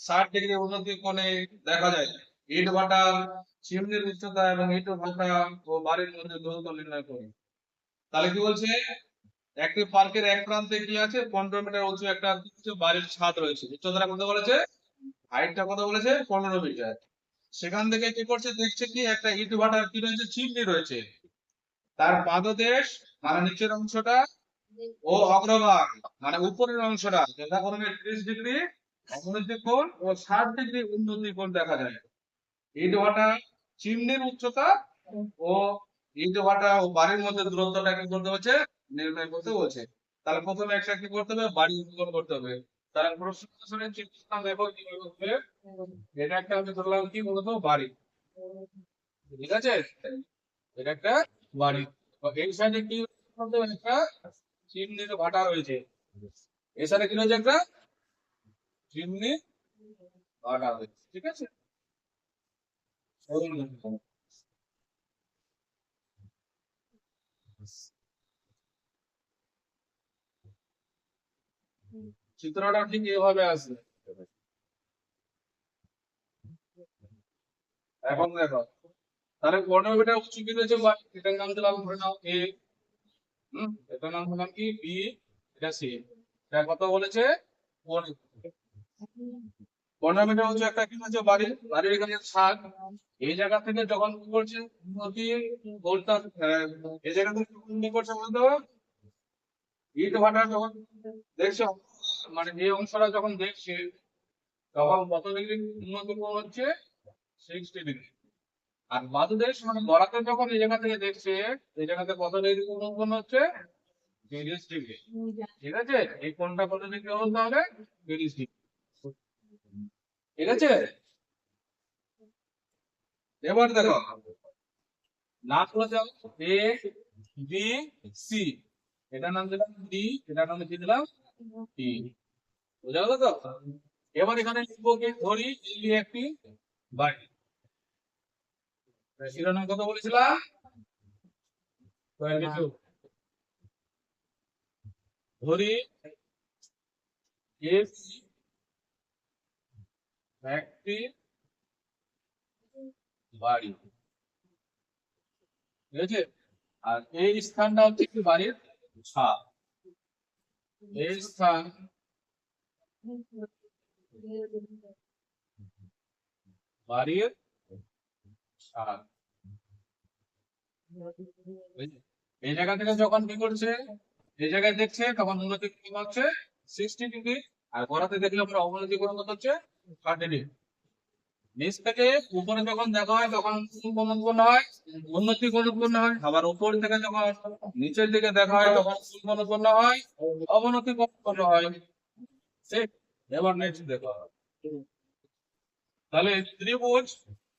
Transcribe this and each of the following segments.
ষাট ডিগ্রি উন্নতি কোণে দেখা যায়। ইট ভাটা চিমনির উচ্চতা এবং ইট ভাটা ও বাড়ির মধ্যে দূরত্ব নির্ণয় করি তাহলে কি বলছে? একটি পার্কের এক প্রান্তে কি আছে? পনেরো মিটার উঁচু একটা বাড়ির ছাদ রয়েছে। উচ্চতা কত বলেছে? হাইটটা কত বলেছে? পনেরো মিটার। সেখান থেকে কি করছে? দেখছে কি? একটা ইট ভাটার কি রয়েছে? চিমনি রয়েছে। তার পাদদেশ মানে নিচের অংশটা, ও অগ্রভাগ মানে উপরের অংশটা, যথাক্রমে ত্রিশ ডিগ্রি অবনতি কোণ ও ষাট ডিগ্রি উন্নতি কোণ দেখা যায়। ভাটা চিমনির উচ্চতা ও ইট ভাটা ও বাড়ির মধ্যে দূরত্বটা কি করতে হচ্ছে? নির্ণয় করতে বলছে তাহলে প্রথমে একটা কি করতে হবে? বাড়ি উৎপন্ন করতে হবে। তাহলে প্রশ্ন দেখো হবে এটা একটা আমি ধরলাম কি বলতো? বাড়ি। ঠিক আছে? এটা একটা বাড়ি। এই সাইডে কি একটা চিমনির ভাটা রয়েছে। এই সাইডে কি রয়েছে একটা? চিমনি ভাটা রয়েছে ঠিক আছে? চিত্রটা ঠিক এভাবে আসবে এখন দেখো, তাহলে মিটার উঁচু রয়েছে? বা এটার নাম দিলাম ধরে নাও এ হম, এটার নাম দিলাম কি? বি এটা সি এটা কত বলেছে? একটা কি হচ্ছে বাড়ি? বাড়ির এখানে ছাদ এই জায়গা থেকে যখন কি করছে? এই জায়গা থেকে কি করছে বলতে? ইট ভাটা যখন দেখছ মানে এই অংশটা যখন দেখছে, তখন কত ডিগ্রি উন্নত হচ্ছে? সিক্সটি ডিগ্রি আর বাদুদেশ মানে বরাতে যখন এই জায়গা থেকে দেখছে, এই জায়গাতে কত ডিগ্রি উন্নত হচ্ছে? তিরিশ ডিগ্রি ঠিক আছে? এই কোণটা কত ডিগ্রি হতে হবে? তিরিশ ডিগ্রি ঠিক আছে? এবার দেখো, নাম হলো যাও এ বি সি এটার নাম দিলাম ডি এটার নাম কি দিলাম? টি বোঝা গেল তো? এবার এখানে লিখব কি? ধরি এই একটি বাড়ি। শিরোনাম কত বলেছিলাম? ধরি এফ বাড়ি। ঠিক আছে? আর এই স্থানটা হচ্ছে কি বাড়ির? ছাদ এই স্থান। বাড়ির ছাদ এই জায়গা থেকে যখন কি করছে? এই জায়গায় দেখছে তখন উন্নতি হচ্ছে? সিক্সটি ডিগ্রি আর গোড়াতে দেখলে আমরা অবনতি কোণ হচ্ছে থার্টি নিচ থেকে উপরে যখন দেখা হয়, তখন কোন হয়, উন্নতি কোণ হয়। আবার উপর থেকে যখন নিচের দিকে দেখা হয়, তখন কোন হয়, অবনতি কোণ হয়। এবার নেক্সট দেখো। তাহলে ত্রিভুজ,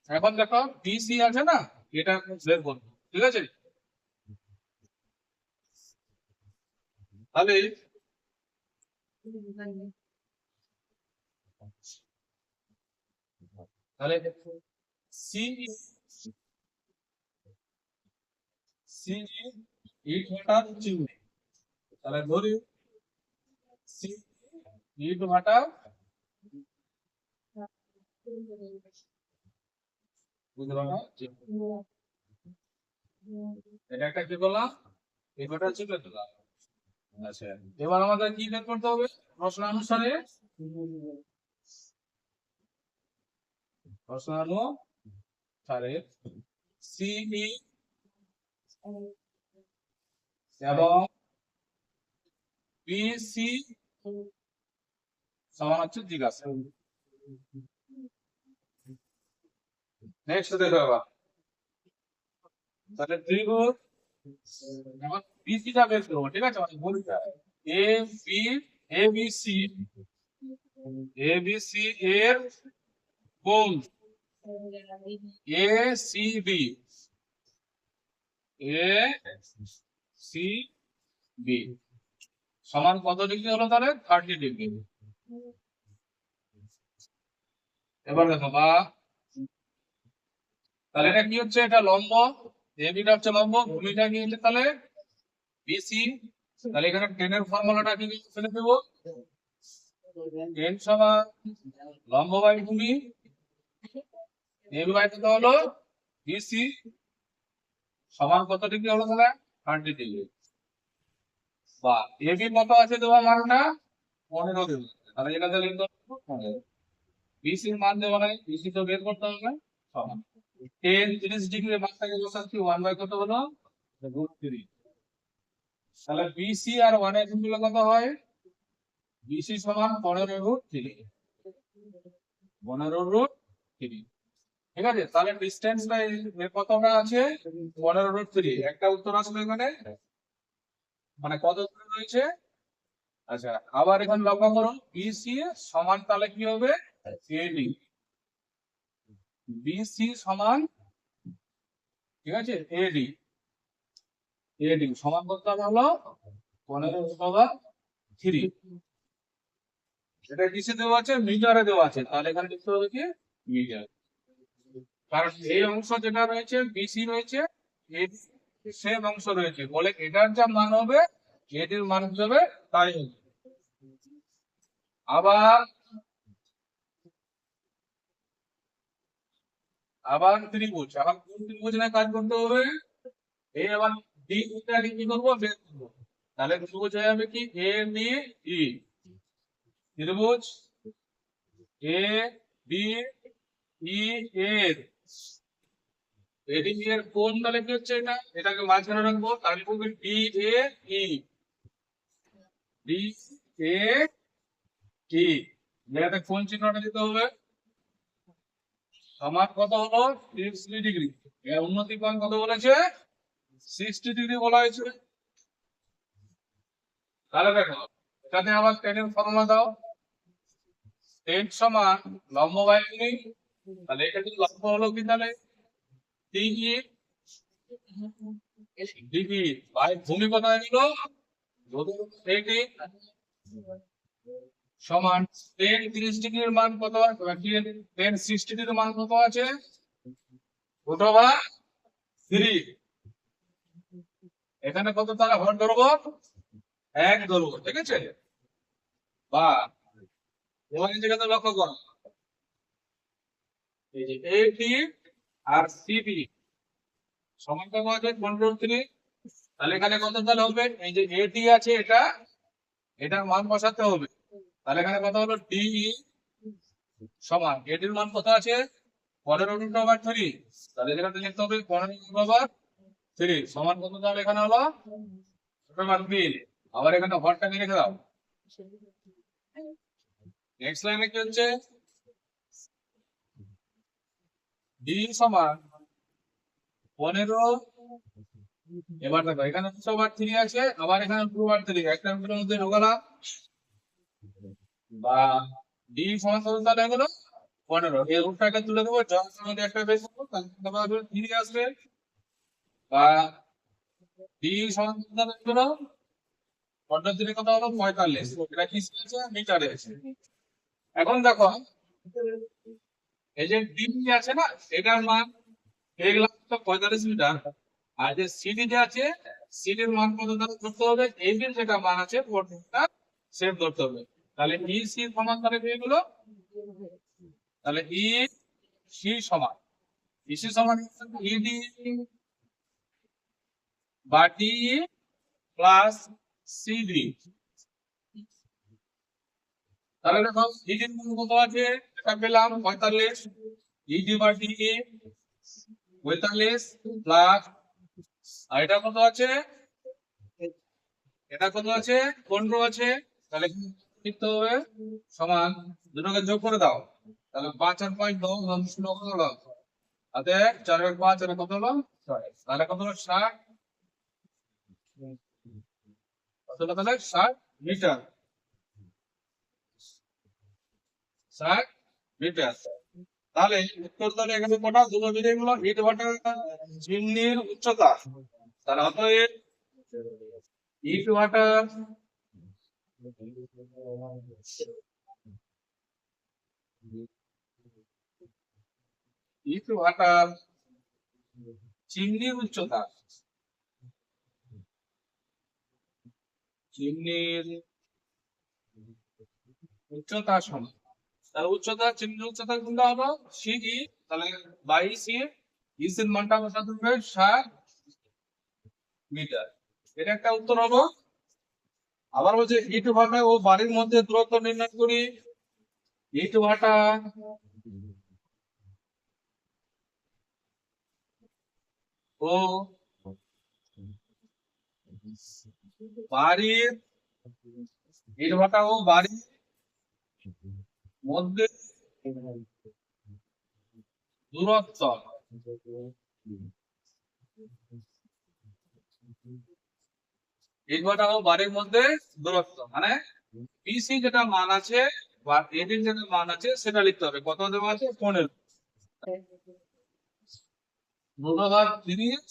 এখন দেখো বিসি আছে না? এটা বের করব, ঠিক আছে? তাহলে তাহলে সি সি ইট তাহলে ধরি সি ইট এটা একটা আচ্ছা এবার আমাদের কি বের করতে হবে? প্রশ্ন অনুসারে প্রশ্ন অনুসারে সিই এবং বিসি সমান হচ্ছে জিজ্ঞাসা। নেক্সট দেখো এবার। তাহলে ত্রিভুজ, এখন বিসিটা বের করব, ঠিক আছে? মানে বলতে A B A B C A B C এর কোণ A C B A C B সমান কত ডিগ্রি হলো তাহলে? Thirty degree. এবার দেখো, বা। তাহলে এটা কি হচ্ছে? এটা লম্ব। এবিটা হচ্ছে লম্ব। ভূমিটা কি হচ্ছে তাহলে? বিসি তাহলে এখানে টেনের ফর্মুলাটা কি ফেলে দেবো। টেন সমান লম্ব বাই ভূমি। বাই হলো বিসি সমান কত ডিগ্রি হলো তাহলে? থার্টি ডিগ্রি বা এবি কত আছে তোমার মানটা? পনেরো দেবো তাহলে বিসির মান দেবো না বিসি তো বের করতে হবে, সমান। টেন তিরিশ ডিগ্রি মানটাকে বসাচ্ছি ওয়ান বাই কত হলো? রুট থ্রি তাহলে বিসি আর ওয়ানেরগুলো কত হয়? বিসি সমান পনেরো রুট থ্রি পনেরো রুট থ্রি ঠিক আছে? তাহলে ডিস্টেন্সটা কতটা আছে? পনেরো রুট থ্রি একটা উত্তর আসবে এখানে? মানে কত রয়েছে? আচ্ছা আবার এখানে লক্ষ্য করো। বিসি সমান তাহলে কি হবে? এডি বিসি সমান, ঠিক আছে? এডি এডি সমান করতে হবে হলো পনেরো বাবা থ্রি এটা কিসে দেওয়া আছে মিটারে দেওয়া আছে। তাহলে এখানে লিখতে হবে কি? মিটার কারণ এই অংশ যেটা রয়েছে বিসি রয়েছে সেম অংশ রয়েছে। বলে এটার যা মান হবে এটির মান হিসেবে তাই হবে। আবার আবার ত্রিভুজ। আবার কোন ত্রিভুজ নিয়ে কাজ করতে হবে? এই আবার ডি টা কি করব? বের করব। তাহলে ত্রিভুজ হয়ে যাবে কি? এ বি ই ত্রিভুজ এ বি ই এর। এডি এর কোন তাহলে কি হচ্ছে এটা? এটাকে মাঝখানে রাখব। তাহলে D A E D A এটাতে কোন চিহ্নটা দিতে হবে? কত হলো? Sixty degree. এর উন্নতি কোণ কত বলেছে? সিক্সটি ডিগ্রি বলা হয়েছে। তাহলে দেখো, এখানে আবার টেনের ফর্মুলা দাও। টেন সমান লম্ব ভূমি তাহলে এটা কিন্তু লম্ব হলো কি তাহলে? ভূমি সমান টেন ডিগ্রির মান কত টেন ডিগ্রির মান কত আছে? থ্রি এখানে কত তারা? ঘর ধরবো? এক ধরবো, ঠিক আছে? বা, এবার লক্ষ্য করো। এই যে এটি আর সিবি সমান কত? আছে পনেরো থ্রি তাহলে এখানে কত তাহলে হবে? এই যে এটি আছে এটা, এটার মান বসাতে হবে। তাহলে এখানে কত হলো? ডিই সমান। এটির মান কত আছে? পনেরো রুট ওভার থ্রি তাহলে এখানে লিখতে হবে পনেরো রুট ওভার থ্রি সমান কত তাহলে এখানে হলো? রুট আবার এখানে হরটাকে রেখে দাও। নেক্সট লাইনে কি হচ্ছে? ডি সমান পনেরো। এবার দেখো, এখানে দুশো বার থ্রি আছে, আবার এখানে টু বার থ্রি একটা রুটের মধ্যে ঢোকালাম বা ডি সমান তাহলে হলো পনেরো। এই রুটটাকে তুলে দেবো। জয়েন্টের মধ্যে একটা বেশ তাহলে থ্রি আসবে। বা ডি সমান কত তাহলে হলো পনেরো থ্রি কত হলো পঁয়তাল্লিশ। এটা কি আছে মিটারে। আছে এখন দেখো এই যে ডি আছে না? এটার মান এগুলাম তো পঁয়তাল্লিশ মিটার। আর যে সিডি যে আছে সিডির মান কত তাহলে ধরতে হবে? এই যেটা মান আছে সেভ ধরতে হবে। তাহলে ই সি সমান তাহলে হয়ে তাহলে ই সি সমান। ই সি সমান ইডি বা ডি প্লাস সিডি তাহলে দেখো ইডির মান কত আছে? এটা পেলাম পঁয়তাল্লিশ। ইডি বা ডি পঁয়তাল্লিশ প্লাস আর এটা কত আছে? এটা কত আছে? পনেরো আছে। তাহলে হবে? সমান, দুটোকে যোগ করে দাও। তাহলে পাঁচ আর শূন্য কত হলো? তাতে চার পাঁচ আর কত হলো? তাহলে কত হলো? ষাট। কত হলো তাহলে? ষাট মিটার। ষাট মিটার তাহলে উত্তর এখানে কটা? ইট ভাটা চিমনির উচ্চতা। তাহলে অতএব ইট ভাটা ইট চিমনির উচ্চতা। চিমনির উচ্চতা সমান। তাহলে উচ্চতা চিমনির উচ্চতা কোনটা হলো সি ই তাহলে বাই সি ইসের মানটা বসাতে হবে ষাট মিটার। এটা একটা উত্তর হলো আবার বলছে ইট ভাটা ও বাড়ির মধ্যে দূরত্ব নির্ণয় করি। ইট ভাটা ও বাড়ির ইট ভাটা ও বাড়ির মধ্যে দূরত্ব। বাড়ির মধ্যে দূরত্ব। মানে পিসি যেটা মান আছে বা যেটা মান আছে, সেটা লিখতে হবে। কত দেওয়া আছে? পনেরো। তিরিশ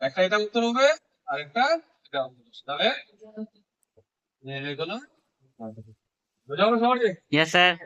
একটা এটা উত্তর হবে আর একটা এটা তাহলে বোঝা গেল। Yes, sir.